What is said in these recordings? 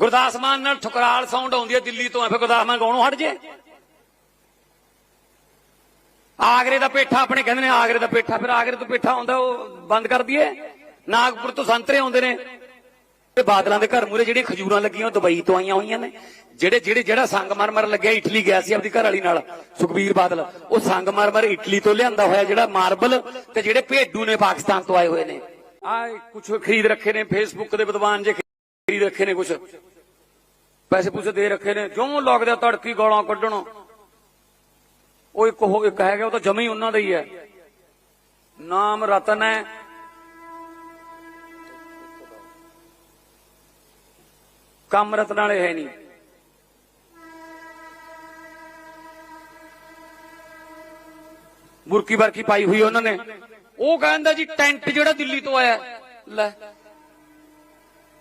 ਗੁਰਦਾਸ ਮਾਨ ਨਾਲ ਠੁਕਰਾਲ ਸਾਊਂਡ ਆਉਂਦੀ ਹੈ ਦਿੱਲੀ ਤੋਂ ਫਿਰ ਗੁਰਦਾਸ ਮਾਨ ਗਾਉਣੋਂ ਹਟ ਜੇ। ਆਗਰੇ ਦਾ ਪੇਠਾ ਆਪਣੇ ਕਹਿੰਦੇ ਨੇ, ਆਗਰੇ ਦਾ ਪੇਠਾ, ਫਿਰ ਆਗਰੇ ਤੋਂ ਪੇਠਾ ਆਉਂਦਾ, ਉਹ ਬੰਦ ਕਰ ਦਈਏ। ਨਾਗਪੁਰ ਤੋਂ ਸੰਤਰੇ ਆਉਂਦੇ ਨੇ। ਤੇ ਬਾਦਲਾਂ ਦੇ ਘਰ ਮੂਰੇ ਜਿਹੜੀਆਂ ਖਜੂਰਾਂ ਲੱਗੀਆਂ, ਉਹ ਦੁਬਈ ਤੋਂ ਆਈਆਂ ਹੋਈਆਂ ਨੇ। ਜਿਹੜੇ ਜਿਹੜੇ, ਜਿਹੜਾ ਸੰਗਮਰਮਰ ਲੱਗਿਆ, ਇਟਲੀ ਗਿਆ ਸੀ ਆਪਣੀ ਘਰ ਵਾਲੀ ਨਾਲ, ਸੁਖਬੀਰ ਬਾਦਲ। ਉਹ ਸੰਗਮਰਮਰ ਇਟਲੀ ਤੋਂ ਲਿਆਂਦਾ ਹੋਇਆ ਜਿਹੜਾ ਮਾਰਬਲ ਤੇ ਜਿਹੜੇ ਭੇਡੂ ਨੇ ਪਾਕਿਸਤਾਨ ਤੋਂ ਆਏ ਹੋਏ ਨੇ। ਆ ਕੁਝ ਖਰੀਦ ਰੱਖੇ ਨੇ ਫੇਸਬੁੱਕ ਦੇ ਵਿਦਵਾਨ ਜੇ ਖਰੀਦ ਰੱਖੇ ਨੇ ਕੁਛ। ਪੈਸੇ ਪੂਸੇ ਦੇ ਰੱਖੇ ਨੇ। ਜਿਉਂ ਲੱਗਦਾ ਤੜਕੀ ਗਾਲਾਂ ਕੱਢਣ, ਉਹ ਇੱਕ ਹੋ ਇੱਕ ਹੈਗਾ, ਉਹ ਤਾਂ ਜਮੀ ਉਹਨਾਂ ਦਾ ਹੀ ਹੈ। ਨਾਮ ਰਤਨ ਹੈ। ਕੰਮ ਰਤਨ ਵਾਲੇ ਹੈ ਨਹੀਂ। ਮੁਰਕੀ ਵਰਕੀ ਪਾਈ ਹੋਈ ਉਹਨਾਂ ਨੇ। ਉਹ ਕਹਿੰਦਾ ਜੀ, ਟੈਂਟ ਜਿਹੜਾ ਦਿੱਲੀ ਤੋਂ ਆਇਆ। ਲੈ।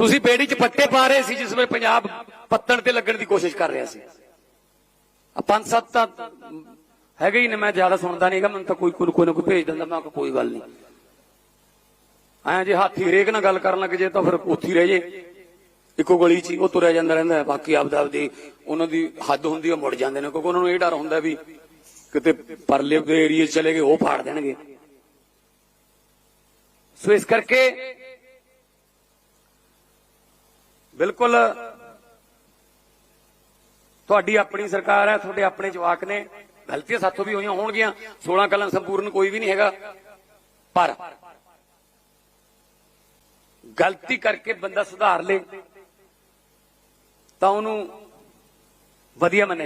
ਤੁਸੀਂ ਬੇੜੀ 'ਚ ਪੱਟੇ ਪਾ ਰਹੇ ਸੀ ਜਿਸ ਵੇਲੇ ਪੰਜਾਬ ਪੱਤਣ ਤੇ ਲੱਗਣ ਦੀ ਕੋਸ਼ਿਸ਼ ਕਰ ਰਿਹਾ ਸੀ। ਆ ਪੰਜ ਸੱਤ ਤਾਂ ਹੈਗੇ ਹੀ ਨੇ, ਮੈਂ ਜ਼ਿਆਦਾ ਸੁਣਦਾ ਨਹੀਂਗਾ ਮੈਨੂੰ ਤਾਂ ਕੋਈ ਕੋਈ ਨਾ ਕੋਈ ਭੇਜ ਦਿੰਦਾ, ਮੈਂ ਕੋਈ ਗੱਲ ਨਹੀਂ ਐਂ ਜੇ ਹਾਥੀ ਰੇਕ ਨਾਲ ਗੱਲ ਕਰਨ ਲੱਗ ਜੇ ਤਾਂ ਫਿਰ ਉੱਥੇ ਹੀ ਰਹਿ ਜੇ। ਇੱਕੋ ਗਲੀ 'ਚ ਹੀ ਉਹ ਤੁਰਿਆ ਜਾਂਦਾ ਰਹਿੰਦਾ ਹੈ। ਬਾਕੀ ਆਪਦਾ ਆਪਦੀ ਉਹਨਾਂ ਦੀ ਹੱਦ ਹੁੰਦੀ ਉਹ ਮੁੜ ਜਾਂਦੇ ਨੇ, ਕਿਉਂਕਿ ਉਹਨਾਂ ਨੂੰ ਇਹ ਡਰ ਹੁੰਦਾ ਵੀ ਕਿਤੇ ਪਰਲੇ ਦੇ ਏਰੀਏ 'ਚ ਚਲੇ ਗਏ, ਉਹ ਫਾੜ ਦੇਣਗੇ। ਸੋ ਇਸ ਕਰਕੇ ਬਿਲਕੁਲ। ਤੁਹਾਡੀ ਆਪਣੀ ਸਰਕਾਰ ਹੈ, ਤੁਹਾਡੇ ਆਪਣੇ ਜਵਾਕ ਨੇ। ਗਲਤੀਆਂ ਸਾਥੋਂ ਵੀ ਹੋਈਆਂ ਹੋਣਗੀਆਂ। 16 ਕਲਾਂ ਸੰਪੂਰਨ ਕੋਈ ਵੀ ਨਹੀਂ ਹੈਗਾ। ਪਰ ਗਲਤੀ ਕਰਕੇ ਬੰਦਾ ਸੁਧਾਰ ਲੇ, ਤਾਂ ਉਹਨੂੰ ਵਧੀਆ ਮੰਨਿਆ